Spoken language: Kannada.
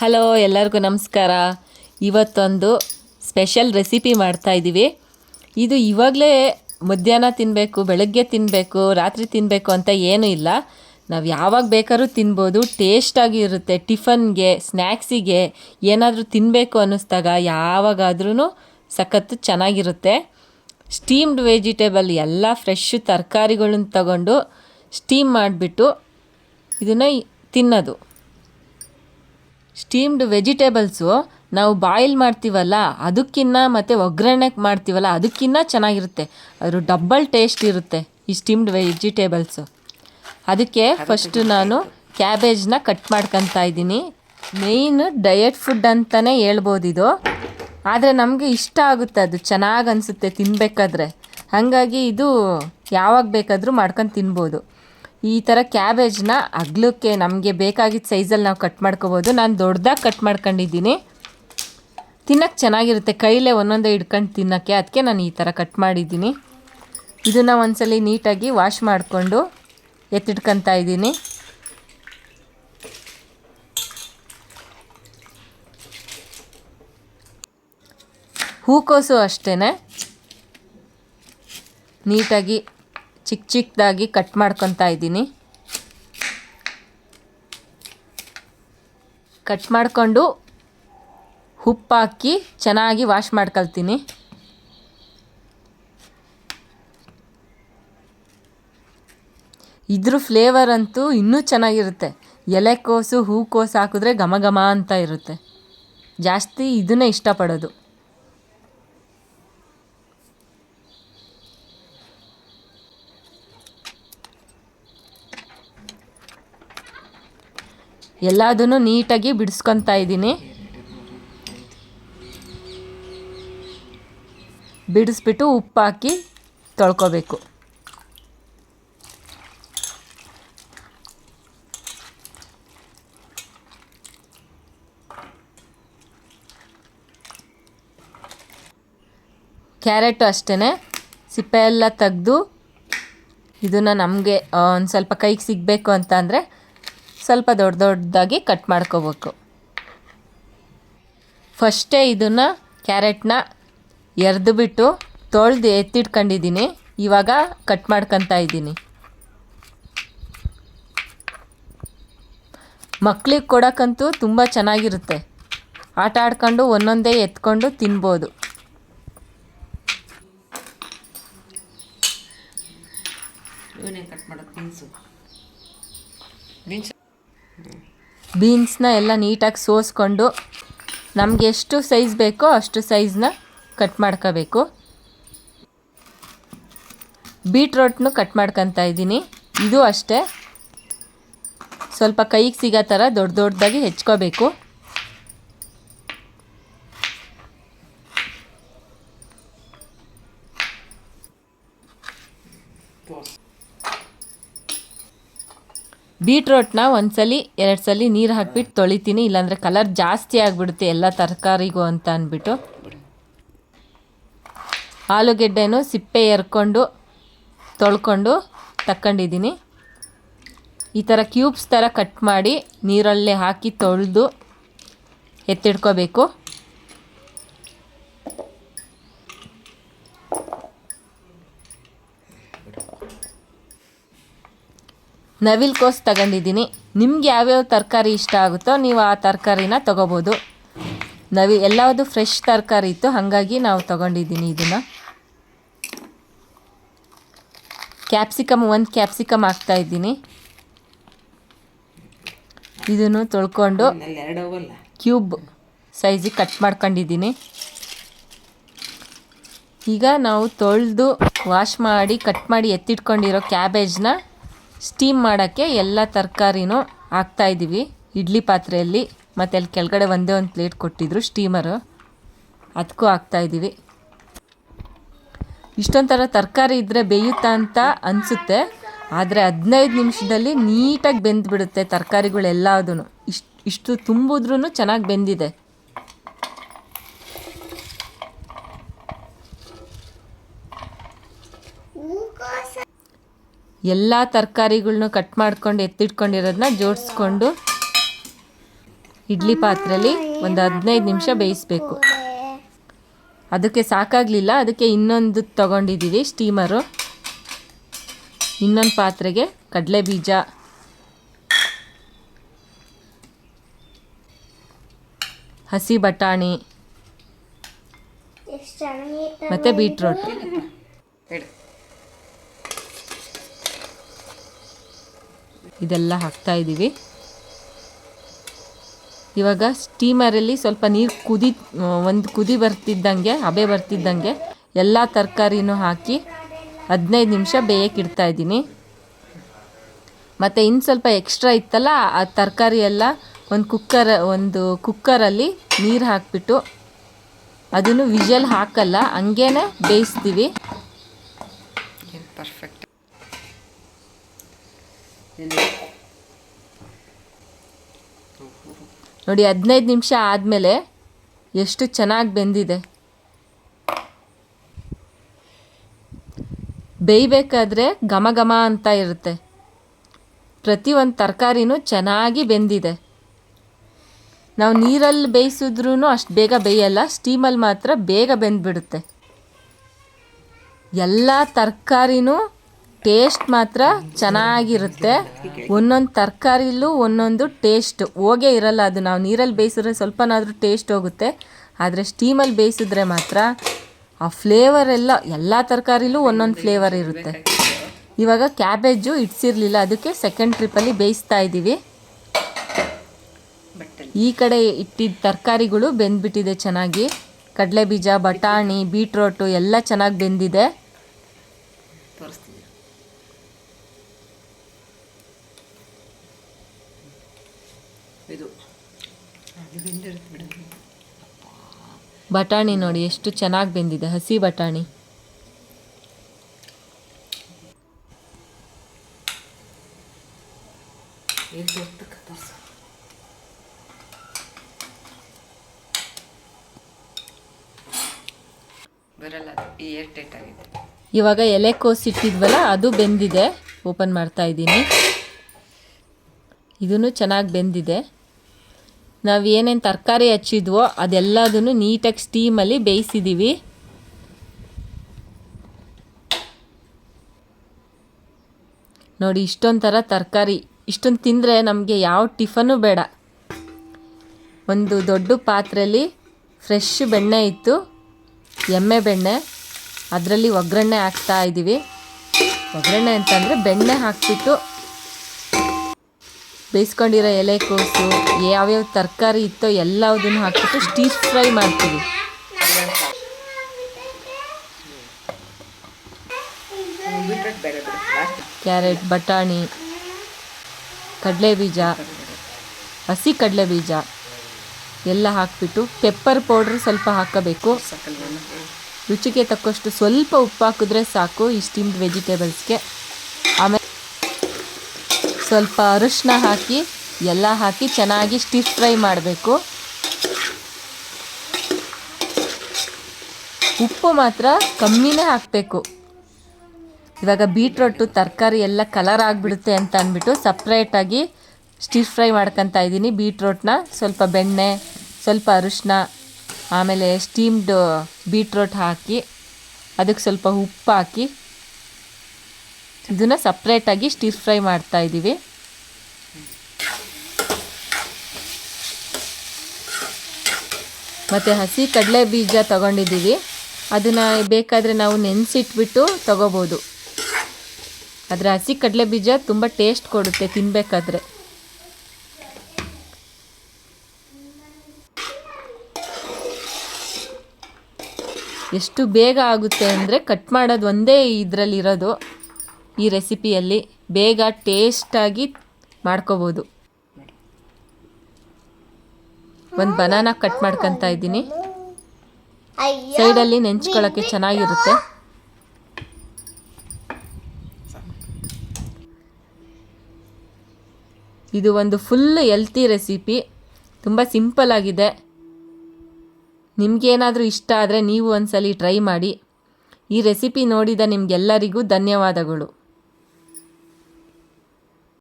ಹಲೋ ಎಲ್ಲರಿಗೂ ನಮಸ್ಕಾರ. ಇವತ್ತೊಂದು ಸ್ಪೆಷಲ್ ರೆಸಿಪಿ ಮಾಡ್ತಾ ಇದ್ದೀವಿ ಇದು ಇವಾಗಲೇ ಮಧ್ಯಾಹ್ನ ತಿನ್ನಬೇಕು ಬೆಳಗ್ಗೆ ತಿನ್ನಬೇಕು ರಾತ್ರಿ ತಿನ್ನಬೇಕು ಅಂತ ಏನೂ ಇಲ್ಲ. ನಾವು ಯಾವಾಗ ಬೇಕಾದ್ರೂ ತಿನ್ಬೋದು. ಟೇಸ್ಟಾಗಿ ಇರುತ್ತೆ ಟಿಫನ್ಗೆ ಸ್ನ್ಯಾಕ್ಸಿಗೆ ಏನಾದರೂ ತಿನ್ನಬೇಕು ಅನ್ನಿಸ್ದಾಗ ಯಾವಾಗಾದ್ರೂ ಸಖತ್ತು ಚೆನ್ನಾಗಿರುತ್ತೆ. ಸ್ಟೀಮ್ಡ್ ವೆಜಿಟೇಬಲ್ ಎಲ್ಲ ಫ್ರೆಶ್ ತರಕಾರಿಗಳನ್ನ ತಗೊಂಡು ಸ್ಟೀಮ್ ಮಾಡಿಬಿಟ್ಟು ಇದನ್ನು ತಿನ್ನೋದು. ಸ್ಟೀಮ್ಡ್ ವೆಜಿಟೇಬಲ್ಸು ನಾವು ಬಾಯ್ಲ್ ಮಾಡ್ತೀವಲ್ಲ ಅದಕ್ಕಿನ್ನ ಮತ್ತು ಒಗ್ಗರಣೆ ಮಾಡ್ತೀವಲ್ಲ ಅದಕ್ಕಿನ್ನ ಚೆನ್ನಾಗಿರುತ್ತೆ. ಅದ್ರ ಡಬ್ಬಲ್ ಟೇಸ್ಟ್ ಇರುತ್ತೆ ಈ ಸ್ಟೀಮ್ಡ್ ವೆಜಿಟೇಬಲ್ಸು ಅದಕ್ಕೆ ಫಸ್ಟ್ ನಾನು ಕ್ಯಾಬೇಜ್ನ ಕಟ್ ಮಾಡ್ಕೊತಾ ಇದ್ದೀನಿ. ಮೇಯ್ನ್ ಡಯಟ್ ಫುಡ್ ಅಂತಲೇ ಹೇಳ್ಬೋದು ಇದು. ಆದರೆ ನಮಗೆ ಇಷ್ಟ ಆಗುತ್ತೆ ಅದು ಚೆನ್ನಾಗಿ ಅನಿಸುತ್ತೆ ತಿನ್ನಬೇಕಾದ್ರೆ ಹಾಗಾಗಿ ಇದು ಯಾವಾಗ ಬೇಕಾದರೂ ಮಾಡ್ಕೊಂಡು ತಿನ್ಬೋದು. ಈ ಥರ ಕ್ಯಾಬೇಜ್ನ ಅಗ್ಲಕ್ಕೆ ನಮಗೆ ಬೇಕಾಗಿದ್ದ ಸೈಜಲ್ಲಿ ನಾವು ಕಟ್ ಮಾಡ್ಕೋಬೋದು. ನಾನು ದೊಡ್ಡದಾಗಿ ಕಟ್ ಮಾಡ್ಕೊಂಡಿದ್ದೀನಿ. ತಿನ್ನಕ್ಕೆ ಚೆನ್ನಾಗಿರುತ್ತೆ. ಕೈಲೇ ಒಂದೊಂದೇ ಹಿಡ್ಕೊಂಡು ತಿನ್ನೋಕ್ಕೆ. ಅದಕ್ಕೆ ನಾನು ಈ ಥರ ಕಟ್ ಮಾಡಿದ್ದೀನಿ. ಇದನ್ನು ಒಂದ್ಸಲಿ ನೀಟಾಗಿ ವಾಶ್ ಮಾಡಿಕೊಂಡು ಎತ್ತಿಟ್ಕೊತಾ ಇದ್ದೀನಿ. ಹೂಕೋಸು ಅಷ್ಟೇ ನೀಟಾಗಿ ಚಿಕ್ಕ ಚಿಕ್ಕದಾಗಿ ಕಟ್ ಮಾಡ್ಕೊತಾ ಇದ್ದೀನಿ. ಕಟ್ ಮಾಡಿಕೊಂಡು ಉಪ್ಪಾಕಿ ಚೆನ್ನಾಗಿ ವಾಶ್ ಮಾಡ್ಕೊಳ್ತೀನಿ. ಇದ್ರ ಫ್ಲೇವರ್ ಅಂತೂ ಇನ್ನೂ ಚೆನ್ನಾಗಿರುತ್ತೆ. ಎಲೆಕೋಸು, ಹೂಕೋಸು ಹಾಕಿದ್ರೆ ಘಮ ಘಮ ಅಂತ ಇರುತ್ತೆ. ಜಾಸ್ತಿ ಇದನ್ನೇ ಇಷ್ಟಪಡೋದು. ಎಲ್ಲದನ್ನು ನೀಟಾಗಿ ಬಿಡಿಸ್ಕೊತಾ ಇದ್ದೀನಿ. ಬಿಡಿಸ್ಬಿಟ್ಟು ಉಪ್ಪು ಹಾಕಿ ತೊಳ್ಕೊಬೇಕು. ಕ್ಯಾರೆಟು ಅಷ್ಟೇ ಸಿಪ್ಪೆ ಎಲ್ಲ ತೆಗೆದು ಇದನ್ನು ನಮಗೆ ಒಂದು ಸ್ವಲ್ಪ ಕೈಗೆ ಸಿಗಬೇಕು ಅಂತ ಅಂದರೆ ಸ್ವಲ್ಪ ದೊಡ್ಡ ದೊಡ್ಡದಾಗಿ ಕಟ್ ಮಾಡ್ಕೋಬೇಕು. ಫಸ್ಟೇ ಇದನ್ನು ಕ್ಯಾರೆಟ್ನ ಎರೆದು ಬಿಟ್ಟು ತೊಳೆದು ಎತ್ತಿಟ್ಕೊಂಡಿದ್ದೀನಿ. ಇವಾಗ ಕಟ್ ಮಾಡ್ಕೊತಾ ಇದ್ದೀನಿ. ಮಕ್ಳಿಗೆ ಕೊಡೋಕ್ಕಂತೂ ತುಂಬ ಚೆನ್ನಾಗಿರುತ್ತೆ. ಆಟ ಆಡ್ಕೊಂಡು ಒಂದೊಂದೇ ಎತ್ಕೊಂಡು ತಿನ್ಬೋದು. ಕಟ್ ಮಾಡೋದು ಬೀನ್ಸ್ನ ಎಲ್ಲ ನೀಟಾಗಿ ಸೋಸ್ಕೊಂಡು ನಮಗೆ ಎಷ್ಟು ಸೈಜ್ ಬೇಕೋ ಅಷ್ಟು ಸೈಜ್ನ ಕಟ್ ಮಾಡ್ಕೋಬೇಕು. ಬೀಟ್ರೋಟ್ನು ಕಟ್ ಮಾಡ್ಕೊತಾ ಇದ್ದೀನಿ. ಇದು ಅಷ್ಟೇ. ಸ್ವಲ್ಪ ಕೈಗೆ ಸಿಗೋ ಥರ ದೊಡ್ಡ ದೊಡ್ಡದಾಗಿ ಹೆಚ್ಕೋಬೇಕು. ಬೀಟ್ರೋಟ್ನ ಒಂದ್ಸಲಿ ಎರಡು ಸಲ ನೀರು ಹಾಕ್ಬಿಟ್ಟು ತೊಳಿತೀನಿ, ಇಲ್ಲಾಂದರೆ ಕಲರ್ ಜಾಸ್ತಿ ಆಗಿಬಿಡುತ್ತೆ ಎಲ್ಲ ತರಕಾರಿಗೂ ಅಂತ ಅಂದ್ಬಿಟ್ಟು. ಆಲೂಗೆಡ್ಡೆನೂ ಸಿಪ್ಪೆ ಎರ್ಕೊಂಡು, ತೊಳ್ಕೊಂಡು ತಕ್ಕೊಂಡಿದ್ದೀನಿ. ಈ ಥರ ಕ್ಯೂಬ್ಸ್ ಥರ ಕಟ್ ಮಾಡಿ ನೀರಲ್ಲೇ ಹಾಕಿ ತೊಳೆದು ಎತ್ತಿಡ್ಕೋಬೇಕು ನವಿಲ್ ಕೋಸ್ ತಗೊಂಡಿದ್ದೀನಿ. ನಿಮ್ಗೆ ಯಾವ್ಯಾವ ತರಕಾರಿ ಇಷ್ಟ ಆಗುತ್ತೋ ನೀವು ಆ ತರಕಾರಿನ ತಗೋಬೋದು. ನವಿ ಎಲ್ಲವುದು ಫ್ರೆಶ್ ತರಕಾರಿ ಇತ್ತು ಹಾಗಾಗಿ ನಾವು ತೊಗೊಂಡಿದ್ದೀನಿ ಇದನ್ನು. ಕ್ಯಾಪ್ಸಿಕಮ್ ಒಂದು ಕ್ಯಾಪ್ಸಿಕಮ್ ಹಾಕ್ತಾ ಇದ್ದೀನಿ. ಇದನ್ನು ತೊಳ್ಕೊಂಡು ಕ್ಯೂಬ್ ಸೈಜಿಗೆ ಕಟ್ ಮಾಡ್ಕೊಂಡಿದ್ದೀನಿ. ಈಗ ನಾವು ತೊಳೆದು ವಾಶ್ ಮಾಡಿ ಕಟ್ ಮಾಡಿ ಎತ್ತಿಟ್ಕೊಂಡಿರೋ ಕ್ಯಾಬೇಜ್ನ ಸ್ಟೀಮ್ ಮಾಡೋಕ್ಕೆ ಎಲ್ಲ ತರಕಾರಿನೂ ಹಾಕ್ತಾಯಿದ್ದೀವಿ ಇಡ್ಲಿ ಪಾತ್ರೆಯಲ್ಲಿ, ಮತ್ತು ಅಲ್ಲಿ ಕೆಳಗಡೆ ಒಂದೇ ಒಂದು ಪ್ಲೇಟ್ ಕೊಟ್ಟಿದ್ರು ಸ್ಟೀಮರು ಅದಕ್ಕೂ ಹಾಕ್ತಾಯಿದ್ದೀವಿ ಇಷ್ಟೊಂದು ಥರ ತರಕಾರಿ ಇದ್ದರೆ ಬೇಯುತ್ತಾ ಅಂತ ಅನಿಸುತ್ತೆ. ಆದರೆ ಹದಿನೈದು ನಿಮಿಷದಲ್ಲಿ ನೀಟಾಗಿ ಬೆಂದ್ಬಿಡುತ್ತೆ ತರಕಾರಿಗಳೆಲ್ಲದೂ ಇಷ್ಟು ಇಷ್ಟು ತುಂಬಿದ್ರೂ ಚೆನ್ನಾಗಿ ಬೆಂದಿದೆ. ಎಲ್ಲ ತರಕಾರಿಗಳ್ನು ಕಟ್ ಮಾಡ್ಕೊಂಡು ಎತ್ತಿಟ್ಕೊಂಡಿರೋದನ್ನ ಜೋಡಿಸ್ಕೊಂಡು ಇಡ್ಲಿ ಪಾತ್ರೆಯಲ್ಲಿ ಒಂದು ಹದಿನೈದು ನಿಮಿಷ ಬೇಯಿಸ್ಬೇಕು. ಅದಕ್ಕೆ ಸಾಕಾಗಲಿಲ್ಲ. ಅದಕ್ಕೆ ಇನ್ನೊಂದು ತಗೊಂಡಿದ್ದೀವಿ ಸ್ಟೀಮರು. ಇನ್ನೊಂದು ಪಾತ್ರೆಗೆ ಕಡಲೆ ಬೀಜ. ಹಸಿ ಬಟಾಣಿ. ಮತ್ತು ಬೀಟ್ರೋಟ್. ಇದೆಲ್ಲ ಹಾಕ್ತಾ ಇದ್ದೀವಿ. ಇವಾಗ ಸ್ಟೀಮರಲ್ಲಿ ಸ್ವಲ್ಪ ನೀರು ಕುದಿ ಒಂದು ಕುದಿ ಬರ್ತಿದ್ದಂಗೆ, ಹಬೆ ಬರ್ತಿದ್ದಂಗೆ ಎಲ್ಲ ತರಕಾರಿನೂ ಹಾಕಿ ಹದಿನೈದು ನಿಮಿಷ ಬೇಯಕ್ಕೆ ಇಡ್ತಾ ಇದ್ದೀನಿ. ಮತ್ತು ಇನ್ನು ಸ್ವಲ್ಪ ಎಕ್ಸ್ಟ್ರಾ ಇತ್ತಲ್ಲ, ಆ ತರಕಾರಿ ಎಲ್ಲ ಒಂದು ಕುಕ್ಕರ್ ಒಂದು ಕುಕ್ಕರಲ್ಲಿ ನೀರು ಹಾಕಿಬಿಟ್ಟು ಅದನ್ನು ವಿಷಲ್ ಹಾಕಲ್ಲ, ಹಂಗೇನೆ ಬೇಯಿಸ್ತೀವಿ. ಪರ್ಫೆಕ್ಟ್ ನೋಡಿ, ಹದಿನೈದು ನಿಮಿಷ ಆದಮೇಲೆ ಎಷ್ಟು ಚೆನ್ನಾಗಿ ಬೆಂದಿದೆ. ಬೇಯಬೇಕಾದ್ರೆ ಘಮ ಘಮ ಅಂತ ಇರುತ್ತೆ. ಪ್ರತಿಯೊಂದು ತರಕಾರಿನೂ ಚೆನ್ನಾಗಿ ಬೆಂದಿದೆ. ನಾವು ನೀರಲ್ಲಿ ಬೇಯಿಸಿದ್ರೂ ಅಷ್ಟು ಬೇಗ ಬೇಯಲ್ಲ, ಸ್ಟೀಮಲ್ಲಿ ಮಾತ್ರ ಬೇಗ ಬೆಂದ್ಬಿಡುತ್ತೆ. ಎಲ್ಲ ತರಕಾರಿನೂ ಟೇಸ್ಟ್ ಮಾತ್ರ ಚೆನ್ನಾಗಿರುತ್ತೆ. ಒಂದೊಂದು ತರಕಾರಿಲೂ ಒಂದೊಂದು ಟೇಸ್ಟ್. ಹೋಗೇ ಇರಲ್ಲ ಅದು. ನಾವು ನೀರಲ್ಲಿ ಬೇಯಿಸಿದ್ರೆ ಸ್ವಲ್ಪನಾದರೂ ಟೇಸ್ಟ್ ಹೋಗುತ್ತೆ. ಆದರೆ ಸ್ಟೀಮಲ್ಲಿ ಬೇಯಿಸಿದ್ರೆ ಮಾತ್ರ ಆ ಫ್ಲೇವರ್ ಎಲ್ಲ ಎಲ್ಲ ತರಕಾರಿಲೂ ಒಂದೊಂದು ಫ್ಲೇವರ್ ಇರುತ್ತೆ. ಇವಾಗ ಕ್ಯಾಬೇಜು ಇಡ್ಸಿರ್ಲಿಲ್ಲ. ಅದಕ್ಕೆ ಸೆಕೆಂಡ್ ಟ್ರಿಪ್ಪಲ್ಲಿ ಬೇಯಿಸ್ತಾ ಇದ್ದೀವಿ. ಈ ಕಡೆ ಇಟ್ಟಿದ್ದ ತರಕಾರಿಗಳು ಬೆಂದ್ಬಿಟ್ಟಿದೆ ಚೆನ್ನಾಗಿ. ಕಡಲೆ ಬೀಜ ಬಟಾಣಿ ಬೀಟ್ರೋಟು ಎಲ್ಲ ಚೆನ್ನಾಗಿ ಬೆಂದಿದೆ ತೋರಿಸ್ತೀನಿ ಇದು ಅದು ಬೆಂದಿರುತ್ತೆ ಬಿಡು ಬಟಾಣಿ ನೋಡಿ ಎಷ್ಟು ಚೆನ್ನಾಗಿ ಬೆಂದಿದೆ ಹಸಿ ಬಟಾಣಿ. ಇವಾಗ ಎಲೆಕೋಸು ಇಟ್ಟಿದ್ವಲ್ಲ ಅದು ಬೆಂದಿದೆ. ಓಪನ್ ಮಾಡ್ತಾ ಇದ್ದೀನಿ. ಇದನ್ನು ಚೆನ್ನಾಗಿ ಬೆಂದಿದೆ. ನಾವು ಏನೇನು ತರಕಾರಿ ಹಚ್ಚಿದ್ವೋ ಅದೆಲ್ಲದನ್ನು ನೀಟಾಗಿ ಸ್ಟೀಮಲ್ಲಿ ಬೇಯಿಸಿದ್ದೀವಿ ನೋಡಿ ಇಷ್ಟೊಂದು ಥರ ತರಕಾರಿ. ಇಷ್ಟೊಂದು ತಿಂದರೆ ನಮಗೆ ಯಾವ ಟಿಫನು ಬೇಡ. ಒಂದು ದೊಡ್ಡ ಪಾತ್ರೆಯಲ್ಲಿ ಫ್ರೆಶ್ ಬೆಣ್ಣೆ ಇತ್ತು, ಎಮ್ಮೆ ಬೆಣ್ಣೆ. ಅದರಲ್ಲಿ ಒಗ್ಗರಣೆ ಹಾಕ್ತಾ ಇದ್ದೀವಿ ಒಗ್ಗರಣೆ ಅಂತಂದರೆ ಬೆಣ್ಣೆ ಹಾಕ್ಬಿಟ್ಟು ಬೇಯಿಸ್ಕೊಂಡಿರೋ ಎಲೆಕೋಸು ಯಾವ್ಯಾವ ತರಕಾರಿ ಇತ್ತೋ ಎಲ್ಲದನ್ನು ಹಾಕಿಬಿಟ್ಟು ಸ್ಟೀರ್ ಫ್ರೈ ಮಾಡ್ತೀವಿ. ಕ್ಯಾರೆಟ್, ಬಟಾಣಿ ಕಡಲೆ ಬೀಜ ಹಸಿ ಕಡಲೆ ಬೀಜ ಎಲ್ಲ ಹಾಕಿಬಿಟ್ಟು ಪೆಪ್ಪರ್ ಪೌಡ್ರ್ ಸ್ವಲ್ಪ ಹಾಕಬೇಕು. ರುಚಿಗೆ ತಕ್ಕಷ್ಟು ಸ್ವಲ್ಪ ಉಪ್ಪು ಹಾಕಿದ್ರೆ ಸಾಕು ಈ ಸ್ಟೀಮ್ಡ್ ವೆಜಿಟೇಬಲ್ಸ್ಗೆ ಸ್ವಲ್ಪ ಅರಿಶಿನ ಹಾಕಿ, ಎಲ್ಲ ಹಾಕಿ ಚೆನ್ನಾಗಿ ಸ್ಟಿಫ್ ಫ್ರೈ ಮಾಡಬೇಕು. ಉಪ್ಪು ಮಾತ್ರ ಕಮ್ಮಿನೇ ಹಾಕಬೇಕು. ಇವಾಗ ಬೀಟ್ರೋಟು, ತರಕಾರಿ ಎಲ್ಲ ಕಲರ್ ಆಗಿಬಿಡುತ್ತೆ ಅಂತ ಅಂದ್ಬಿಟ್ಟು ಸಪ್ರೇಟಾಗಿ ಸ್ಟಿಫ್ ಫ್ರೈ ಮಾಡ್ಕೊತಾ ಇದ್ದೀನಿ ಬೀಟ್ರೋಟ್ನ. ಸ್ವಲ್ಪ ಬೆಣ್ಣೆ, ಸ್ವಲ್ಪ ಅರಿಶಿನ ಆಮೇಲೆ ಸ್ಟೀಮ್ಡ್ ಬೀಟ್ರೋಟ್ ಹಾಕಿ, ಅದಕ್ಕೆ ಸ್ವಲ್ಪ ಉಪ್ಪು ಹಾಕಿ ಇದನ್ನು ಸಪ್ರೇಟಾಗಿ ಸ್ಟಿರ್ ಫ್ರೈ ಮಾಡ್ತಾ ಇದ್ದೀವಿ ಮತ್ತು ಹಸಿ ಕಡಲೆ ಬೀಜ ತಗೊಂಡಿದ್ದೀವಿ. ಅದನ್ನು ಬೇಕಾದರೆ ನಾವು ನೆನೆಸಿಟ್ಬಿಟ್ಟು ತಗೋಬೋದು. ಆದರೆ ಹಸಿ ಕಡಲೆ ಬೀಜ ತುಂಬ ಟೇಸ್ಟ್ ಕೊಡುತ್ತೆ ತಿನ್ನಬೇಕಾದ್ರೆ ಎಷ್ಟು ಬೇಗ ಆಗುತ್ತೆ ಅಂದರೆ ಕಟ್ ಮಾಡೋದು ಒಂದೇ ಇದರಲ್ಲಿರೋದು. ಈ ರೆಸಿಪಿಯಲ್ಲಿ ಬೇಗ ಟೇಸ್ಟಾಗಿ ಮಾಡ್ಕೋಬೋದು. ಒಂದು ಬನಾನ ಕಟ್ ಮಾಡ್ಕೊತಾ ಇದ್ದೀನಿ. ಸೈಡಲ್ಲಿ ನೆಂಚ್ಕೊಳ್ಳೋಕ್ಕೆ ಚೆನ್ನಾಗಿರುತ್ತೆ. ಇದು ಒಂದು ಫುಲ್ ಎಲ್ತಿ ರೆಸಿಪಿ. ತುಂಬ ಸಿಂಪಲ್ ಆಗಿದೆ. ನಿಮಗೇನಾದರೂ ಇಷ್ಟ ಆದರೆ ನೀವು ಒಂದ್ಸಲಿ ಟ್ರೈ ಮಾಡಿ. ಈ ರೆಸಿಪಿ ನೋಡಿದ ನಿಮಗೆಲ್ಲರಿಗೂ ಧನ್ಯವಾದಗಳು.